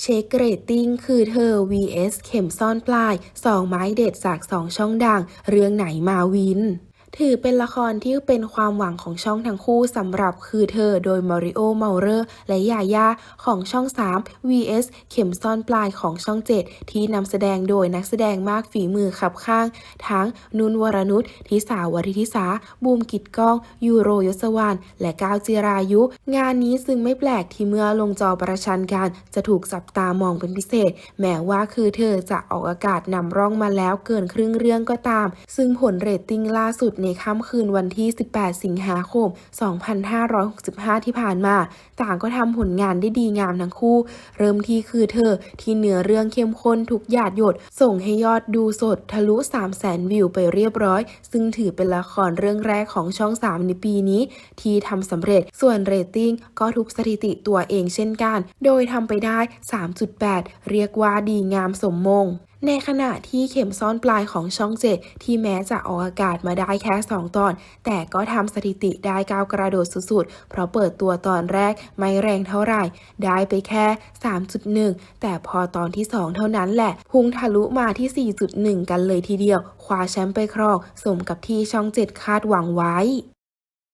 เช็คเรตติ้งคือเธอ vs เข็มซ่อนปลายสองไม้เด็ดจากสองช่องดัง เรื่องไหนมาวิน ถือเป็นละครที่เป็นความหวังของช่องทั้งคู่สำหรับคือเธอโดยมาริโอเมาเรอร์และยาย่าของช่อง 3 vs เข็มซ่อนปลายของช่อง 7 ที่นำแสดงโดยนักแสดงมากฝีมือขับข้าง ทั้งนุนวรนุชทิสาวริทิสา บูมกิดก้อง ยูโรยศวรรณและก้าวจิรายุ งานนี้ซึ่งไม่แปลกที่เมื่อลงจอประชันกันจะถูกจับตามองเป็นพิเศษ แม้ว่าคือเธอจะออกอากาศนำร่องมาแล้วเกินครึ่งเรื่องก็ตาม ซึ่งผลเรตติ้งล่าสุดในค่ำคืนวันที่ 18 สิงหาคม 2565 ที่ผ่านมา ต่างก็ทำผลงานได้ดีงามทั้งคู่ เริ่มที่คือเธอที่เนื้อเรื่องเข้มข้นทุกหยาดหยด ส่งให้ยอดดูสดทะลุ 3 0 0แสนวิวไปเรียบร้อย ซึ่งถือเป็นละครเรื่องแรกของช่อง 3 ในปีนี้ ที่ทำสำเร็จส่วนเรตติ้งก็ทุบสถิติตัวเองเช่นกัน โดยทำไปได้ 3.8 เรียกว่าดีงามสมมง ในขณะที่เข็มซ่อนปลายของช่องเจ็ดที่แม้จะออกอากาศมาได้แค่ 2 ตอน แต่ก็ทำสถิติได้ก้าวกระโดดสุดๆ เพราะเปิดตัวตอนแรกไม่แรงเท่าไหร่ ได้ไปแค่ 3.1 แต่พอตอนที่ 2 เท่านั้นแหละ พุ่งทะลุมาที่ 4.1 กันเลยทีเดียว คว้าแชมป์ไปครองสมกับที่ช่อง7คาดหวังไว้